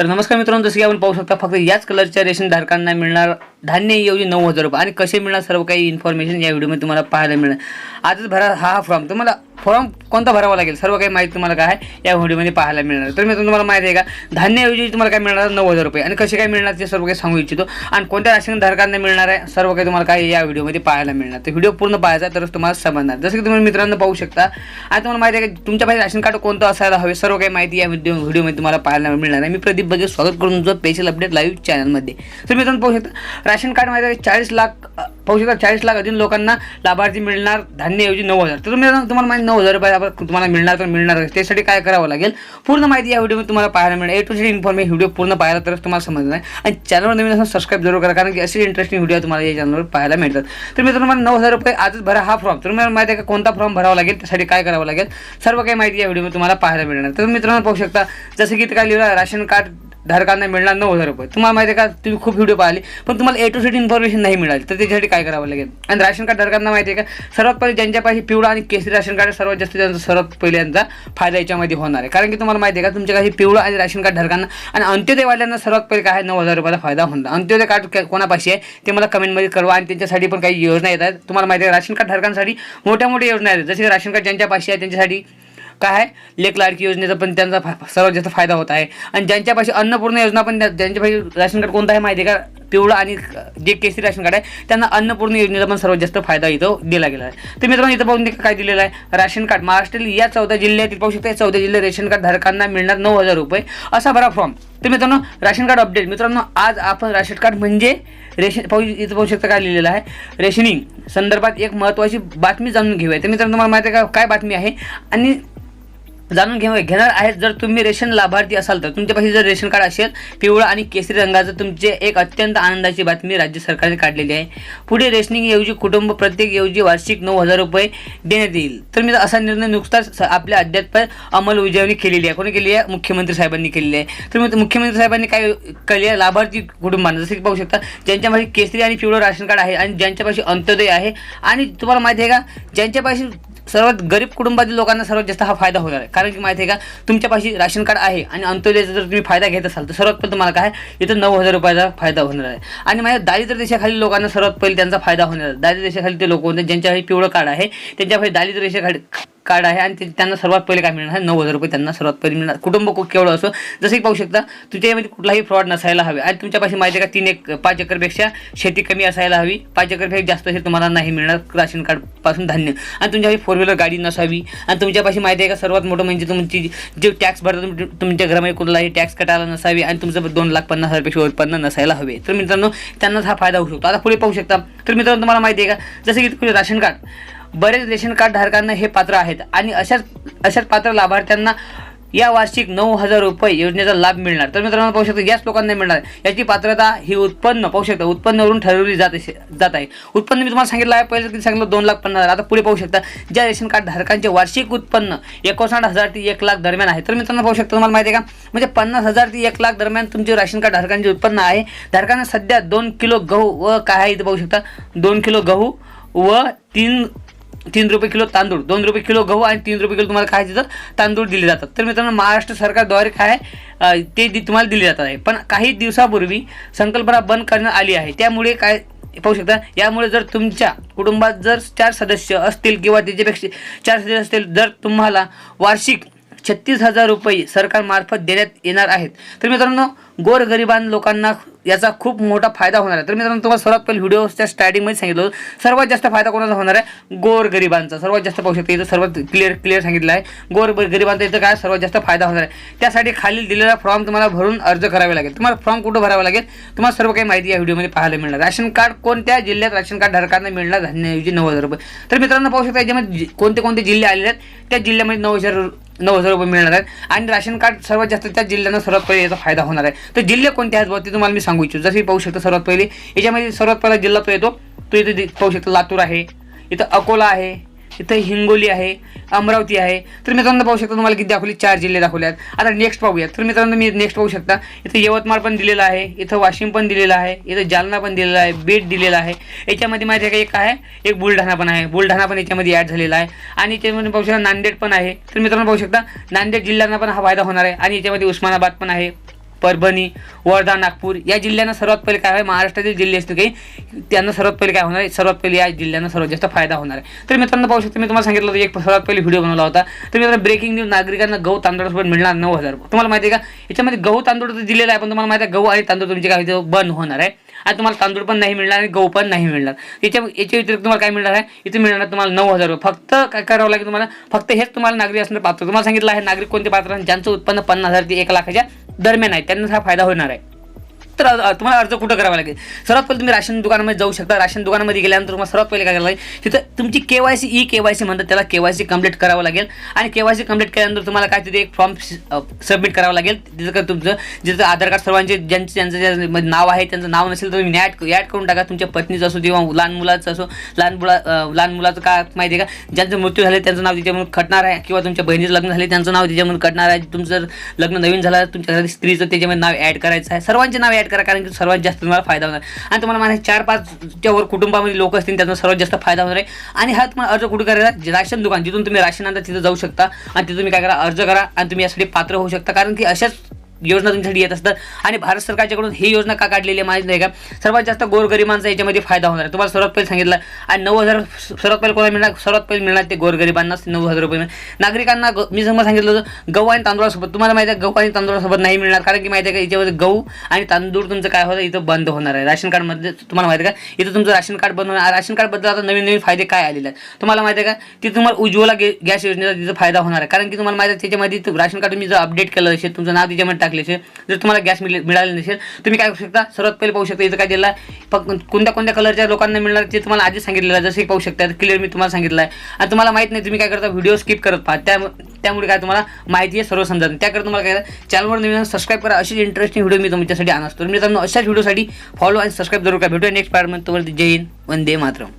तर नमस्कार मित्रांनो जसं की आपण पाहू शकता फक्त याच कलरच्या रेशन धारकांना मिळणार धान्य ऐवजी नऊ हजार रुपये. आणि कसे मिळणार सर्व काही इन्फॉर्मेशन या व्हिडिओमध्ये तुम्हाला पाहायला मिळणार. आजच भरा हा हा फॉर्म तुम्हाला फॉर्म कोणता भरावा लागेल? सर्व काही माहिती तुम्हाला काय या व्हिडिओमध्ये पाहायला मिळणार. तर मी तुम्हाला माहिती आहे का धान्यऐवजी तुम्हाला काय मिळणार? नऊ हजार रुपये. आणि कसे काय मिळणार ते सर्व काही सांगू इच्छितो. आणि कोणत्या राशन धारकांना मिळणार आहे सर्व काही तुम्हाला काय या व्हिडिओमध्ये पाहायला मिळणार. तर व्हिडिओ पूर्ण पाहायचा तरच तुम्हाला समजणार. जसं की तुम्ही मित्रांनो पाहू शकता आणि तुम्हाला माहिती आहे का तुमच्या पाहिजे राशन कार्ड कोणतं असायला हवे सर्व काही माहिती या व्हिडिओ व्हिडिओमध्ये तुम्हाला पाहायला मिळणार आहे. मी प्रदीप बघे स्वागत करून तुमचं स्पेशल अपडेट लाईव्ह चॅनलमध्ये तर मित्रांनो पाहू शकता राशन कार्ड माहिती आहे चाळीस लाख पाहू शकता चाळीस लाख अजून लोकांना लाभार्थी मिळणार धान्यऐवजी नऊ हजार. तर तुम्ही तुम्हाला माहिती नऊ हजार रुपये आपण तुम्हाला मिळणार तर मिळणार त्यासाठी काय करावं लागेल? पूर्ण माहिती या व्हिडिओमध्ये तुम्हाला पाहायला मिळेल. A to Z information video पूर्ण पाहायला तरच तुम्हाला समजणार आहे. आणि चॅनलवर नवीन असं सबस्क्राईब जरूर करा कारण की असे इंटरेस्टिंग व्हिडिओ तुम्हाला या चॅनलवर पाहायला मिळतात. तर मित्रांनो मला नऊ हजार रुपये आजच भरा हा फॉर्म तर मला माहिती आहे का कोणता फॉर्म भरावा लागेल? त्यासाठी काय करावं लागेल? सर्व काही माहिती या व्हिडिओमध्ये तुम्हाला पाहायला मिळणार. तर मित्रांनो पाहू शकता जसं की इथं काय लिहिलं आहे, राशन कार्ड धारकांना मिळणार नऊ हजार रुपये. तुम्हाला माहिती आहे का तुम्ही खूप व्हिडिओ पाहिले पण तुम्हाला ए टू सीट इन्फॉर्मेशन नाही मिळाली. तर त्याच्यासाठी काय करावं लागेल? आणि राशन कार्ड धारकांना माहिती आहे का सर्वात पहिले ज्यांच्या पाहिजे पिवळा आणि केसरी राशन कार्ड सर्वात जास्त त्यांचा सर्वात पहिले यांचा फायदा याच्यामध्ये होणार आहे. कारण की तुम्हाला माहिती आहे का तुमच्या काही पिवळा आणि राशन कार्ड धारकांना आणि अंत्योदयवाल्यांना सर्वात पहिले काय आहे नऊ हजार रुपयाचा फायदा होणार. अंत्योदय कार्ड कोणापाशी आहे ते मला कमेंटमध्ये कळवा आणि त्यांच्यासाठी पण काही योजना येत आहेत तुम्हाला माहिती आहे राशन कार्ड धारकांसाठी मोठ्या मोठ्या योजना आहेत. जसे की राशन कार्ड ज्यांच्यापाशी आहे त्यांच्यासाठी काय? आहे लेख लाडकी योजनेचा पण त्यांचा फा- सर्वात जास्त फायदा होत आहे. आणि ज्यांच्यापाशी अन्नपूर्ण योजना पण त्या- ज्यांच्यापाशी राशन कार्ड कोणतं आहे माहिती आहे का? पिवळं आणि जे केसरी राशन कार्ड आहे त्यांना अन्नपूर्ण योजनेचा पण सर्वात जास्त फायदा इथं दिला गेला आहे. तर मित्रांनो इथं पाहून काय दिलेलं आहे? Ration card. महाराष्ट्रातील या चौदा जिल्ह्यातील पाहू शकता चौदा जिल्ह्यात रेशन कार्ड धारकांना मिळणार नऊ हजार रुपये. असा भरा फॉर्म तर मित्रांनो राशन कार्ड अपडेट मित्रांनो आज आपण राशन कार्ड म्हणजे रेशन पाहू इथं पाहू शकता काय लिहिलेलं आहे? रेशनिंग संदर्भात एक महत्त्वाची बातमी जाणून घेऊया. तर मित्रांनो तुम्हाला माहिती आहे का काय बातमी आहे? आणि जाणून घेऊ घेणार आहेत जर तुम्ही रेशन लाभार्थी असाल तर. तुमच्यापाशी जर रेशन कार्ड असेल पिवळं आणि केसरी रंगाचं तुमचे एक अत्यंत आनंदाची बातमी राज्य सरकारने काढलेली आहे. पुढे रेशनिंग ऐवजी कुटुंब प्रत्येक ऐवजी वार्षिक नऊ हजार रुपये देण्यात येईल. तर मी असा निर्णय नुकताच स- आपल्या अद्याप अंमलबजावणी केलेली आहे. कोणी केली आहे? मुख्यमंत्री साहेबांनी केलेली आहे. तर मी मुख्यमंत्री साहेबांनी काय केली आहे? लाभार्थी कुटुंबांना जसं की पाहू शकता ज्यांच्यापाशी केसरी आणि पिवळं राशन कार्ड आहे आणि ज्यांच्यापाशी अंत्योदय आहे. आणि तुम्हाला माहिती आहे का? ज्यांच्यापाशी सर्वात गरीब कुटुंबातील लोकांना सर्वात जास्त हा फायदा होणार आहे. कारण की माहिती आहे का तुमच्यापाशी राशन कार्ड आहे आणि अंत्योदयाचा जर तुम्ही फायदा घेत असाल तर सर्वात पहिले तुम्हाला काय इथं नऊ हजार रुपयाचा फायदा होणार आहे. आणि माझ्या दारिद्र्य देशाखाली लोकांना सर्वात पहिले त्यांचा फायदा होणार आहे. दारिद्र्य देशाखाली ते लोक होते ज्यांच्याकडे पिवळं कार्ड आहे त्यांच्यापाशी दारिद्र्य रेषेखाली कार्ड आहे आणि ते- त्यांना सर्वात पहिले काय मिळणार? नऊ हजार रुपये त्यांना सर्वात पहिले मिळणार. कुटुंब को- केवढं असो जसं की पाहू शकता तुमच्यामध्ये कुठलाही फ्रॉड नसायला हवे. आणि तुमच्यापाशी माहिती आहे का तीन एक पाच एकरपेक्षा शेती कमी असायला हवी. पाच एकरपेक्षा जास्त असेल तुम्हाला नाही मिळणार राशन कार्डपासून धान्य. आणि तुमच्यापाशी फोर व्हीलर गाडी नसावी. आणि तुमच्यापाशी माहिती आहे का सर्वात मोठं म्हणजे तुमची जे टॅक्स भरता तुमच्या घरामध्ये कुठलाही टॅक्स कटायला नसावी. आणि तुमचं दोन लाख पन्नास हजारपेक्षा उत्पन्न नसायला हवे. तर मित्रांनो त्यांनाच हा फायदा होऊ शकतो. आता पुढे पाहू शकता. तर मित्रांनो तुम्हाला माहिती आहे का जसं की तुम्ही राशन कार्ड. बरेच रेशन कार्ड धारकांना हे पात्र आहेत. आणि अशाच अशाच पात्र लाभार्थ्यांना या वार्षिक नऊ हजार रुपये योजनेचा लाभ मिळणार. तर मित्रांनो पाहू शकता याच लोकांना मिळणार. याची पात्रता ही उत्पन्न पाहू शकता उत्पन्नावरून ठरवली जात जात आहे. उत्पन्न मी तुम्हाला सांगितलं आहे पहिले किती सांगितलं? दोन लाख पन्नास हजार. आता पुढे पाहू शकता ज्या रेशन कार्ड धारकांचे वार्षिक उत्पन्न एकोणसाठ हजार ते एक लाख दरम्यान आहे. तर मित्रांनो पाहू शकता तुम्हाला माहिती आहे का? म्हणजे पन्नास हजार ते एक लाख दरम्यान तुमचे राशन कार्ड धारकांचे उत्पन्न आहे. धारकांना सध्या दोन किलो गहू व काय आहे इथं पाहू शकता? दोन किलो गहू व तीन तीन रुपये किलो तांदूळ दोन रुपये किलो गहू आणि तीन रुपये किलो तुम्हाला खायचे तर तांदूळ दिले जातात. तर मित्रांनो महाराष्ट्र सरकारद्वारे काय ते तुम्हाला दिले जातात आहे. पण काही दिवसापूर्वी संकल्पना बंद करण्यात आली आहे. त्यामुळे काय पाहू शकता यामुळे जर तुमच्या कुटुंबात जर चार सदस्य असतील किंवा त्याच्यापेक्षा चार सदस्य असतील जर तुम्हाला वार्षिक छत्तीस हजार रुपये सरकारमार्फत देण्यात येणार आहेत. तर मित्रांनो गोरगरिबां लोकांना याचा खूप मोठा फायदा होणार आहे. तर मित्रांनो तुम्हाला सर्वात पहिले व्हिडिओच्या स्टार्टिंगमध्ये सांगितलं होतं. सर्वात जास्त फायदा कोणाचा होणार आहे? गोरगरिबांचा. सर्वात जास्त पाहू शकता इथं सर्वात क्लिअर क्लिअर सांगितलं आहे. गोर गरिबांचा इथं काय सर्वात जास्त फायदा होणार आहे? त्यासाठी खालील दिलेला फॉर्म तुम्हाला भरून अर्ज करावे लागेल. तुम्हाला फॉर्म कुठं भरावा लागेल? तुम्हाला सर्व काही माहिती या व्हिडिओमध्ये पाहायला मिळणार. राशन कार्ड कोणत्या जिल्ह्यात राशन कार्ड धारकांना मिळणार? धान्यऐवजी नऊ हजार रुपये. तर मित्रांनो पाहू शकता याच्यामध्ये कोणते कोणते जिल्हे आलेले आहेत? त्या जिल्ह्यामध्ये नऊ हजार नऊ हजार रुपये मिळणार आहेत. आणि राशन कार्ड सर्वात जास्त त्या जिल्ह्यांना सर्वात पहिले याचा फायदा होणार आहे. तर जिल्हे कोणते आहेत बुवा ते तुम्हाला मी सांगू इच्छितो. जसे पाहू शकता सर्वात पहिले याच्यामध्ये सर्वात पहिला जिल्हा तो येतो. तो इथे पाहू शकता लातूर आहे. इथं अकोला आहे. इथं हिंगोली आहे अमरावती आहे. तर मित्रांनो पाहू शकता तुम्हाला किती दाखवली चार जिल्हे दाखवले आहेत आता नेक्स्ट पाहूयात. तर मित्रांनो मी नेक्स्ट पाहू शकता. इथं यवतमाळ पण दिलेलं आहे इथं वाशिम पण दिलेलं आहे इथं जालना पण दिलेला आहे बीड दिलेला आहे. याच्यामध्ये माझ्या काही एक आहे एक बुलढाणा पण आहे. बुलढाणा पण याच्यामध्ये ॲड झालेला आहे. आणि याच्यामध्ये पाहू शकता नांदेड पण आहे. तर मित्रांनो पाहू शकता नांदेड जिल्ह्यांना पण हा फायदा होणार आहे. आणि याच्यामध्ये उस्मानाबाद पण आहे. परभणी वर्धा नागपूर या जिल्ह्यांना सर्वात पहिले काय आहे महाराष्ट्रातील जिल्हे असतील काही त्यांना सर्वात पहिले काय होणार? आहे सर्वात पहिले या जिल्ह्यांना सर्वात जास्त फायदा होणार आहे. तर मित्रांनो पाहू शकतो मी तुम्हाला सांगितलं होतं एक सर्वात पहिले व्हिडिओ बनवला होता. तर मित्रांनो ब्रेकिंग न्यूज नागरिकांना गहू तांदळासोबत मिळणार नऊ हजार तुम्हाला माहिती आहे का? याच्यामध्ये गहू तांदूळ तर दिलेला आहे पण तुम्हाला माहिती आहे गहू आणि तांदूळ तुमचे काय बंद होणार आहे. आणि तुम्हाला तांदूळ पण नाही मिळणार आणि गहू पण नाही मिळणार. याच्या याच्या व्यतिरिक्त तुम्हाला काय मिळणार आहे? इथे मिळणार तुम्हाला नऊ हजार रुपये. फक्त काय करावं लागेल तुम्हाला? फक्त हेच तुम्हाला नागरिक असणार पात्र. तुम्हाला सांगितलं आहे नागरिक कोणते पात्र? ज्यांचं उत्पन्न पन्नास हजार ते एक लाखाच्या दरम्यान आहे त्यांना हा फायदा होणार आहे. तर तुम्हाला अर्ज कुठं करावा लागेल? सर्वात पहिले तुम्ही राशन दुकानामध्ये जाऊ शकता. राशन दुकानामध्ये गेल्यानंतर तुम्हाला सर्वात पहिले काय करावं लागेल? तिथं तुमची K Y C E K Y C म्हणतात त्याला के वाय सी कंप्लीट करावं लागेल. आणि के वाय सी कंप्लीट केल्यानंतर तुम्हाला काय तिथे एक फॉर्म सबमिट करावं लागेल. तिथं का तुमचं जिथं आधार कार्ड सर्वांचे ज्यांचे ज्यांचं ज्या नाव आहे त्यांचं नाव नसेल तर तुम्ही ॲड ॲड करून टाका. तुमच्या पत्नीचं असो किंवा लहान मुलाचं असो लहान मुला लहान मुलाचं काय माहिती आहे का? ज्यांचं मृत्यू झाले त्यांचं नाव तिच्यामधून खटणार आहे. किंवा तुमच्या बहिणीचं लग्न झाले त्यांचं नाव तिच्यामधून कटणार आहे. तुमचं लग्न नवीन झालं तुमच्या घरातील स्त्रीचं त्याच्यामध्ये नाव ॲड करायचं आहे. सर्वांचे नाव ॲड करा कारण की सर्वात जास्त तुम्हाला फायदा होणार. आणि तुम्हाला माझ्या चार पाचच्या वर कुटुंबामध्ये लोक असतील त्याचा सर्वात जास्त फायदा होणार आहे. आणि हा तुम्हाला अर्ज कुठे करायचा राशन दुकान जिथून तुम्ही राशन आणता तिथं जाऊ शकता. आणि तिथं तुम्ही काय करा? अर्ज करा आणि तुम्ही यासाठी पात्र होऊ शकता. कारण की अशाच योजना तुमच्यासाठी येत असतात. आणि भारत सरकारच्याकडून ही योजना का काढलेली आहे माहिती नाही का? सर्वात जास्त गोरगरिबांचा याच्यामध्ये फायदा होणार आहे. तुम्हाला सर्वात पहिले सांगितलं आणि नऊ हजार सर्वात पहिले कोणाला मिळणार? सर्वात पहिले मिळणार ते गोरगरिबांनाच नऊ हजार रुपये मिळणार. नागरिकांना मी समजा सांगितलं होतं गहू आणि तांदूळासोबत. तुम्हाला माहिती आहे गहू आणि तांदूळासोबत नाही मिळणार. कारण की माहिती आहे का याच्यामध्ये गहू आणि तांदूळ तुमचं काय होतं इथं बंद होणार आहे. राशन कार्डमध्ये तुम्हाला माहिती आहे का इथं तुमचं राशन कार्ड बंद होणार. राशन कार्डबद्दल आता नवीन नवीन फायदे काय आलेले आहेत? तुम्हाला माहिती आहे का ती तुम्हाला उज्ज्वला गॅस योजनेचा तिथं फायदा होणार आहे. कारण की तुम्हाला माहिती आहे त्याच्यामध्ये राशन कार्ड तुम्ही जर अपडेट केलं असेल तुमचं नाव त्याच्यामध्ये टाकले असेल जर तुम्हाला गॅस मिळ मिळाले नसेल तुम्ही काय करू शकता? सर्वात पहिले पाहू शकता इथं काय दिलं फक्त कोणत्या कोणत्या कलरच्या लोकांना मिळणार ते तुम्हाला आधीच सांगितलेलं आहे जसं की पाहू शकता क्लिअर मी तुम्हाला सांगितलं आहे. आणि तुम्हाला माहीत नाही तुम्ही काय करता व्हिडिओ स्किप करत पाहा. त्या त्यामुळे काय तुम्हाला माहिती आहे सर्व समजा त्याकडे तुम्हाला काय चॅनलवर नवीन सबस्क्राईब करा. अशीच इंटरेस्टिंग व्हिडिओ मी तुमच्यासाठी आणतो मी मित्रांनो अशाच व्हिडिओसाठी फॉलो आणि सबस्क्राईब जरूर करा. भेटूया नेक्स्ट पार्टमध्ये तोवर जय हिंद वंदे मातरम.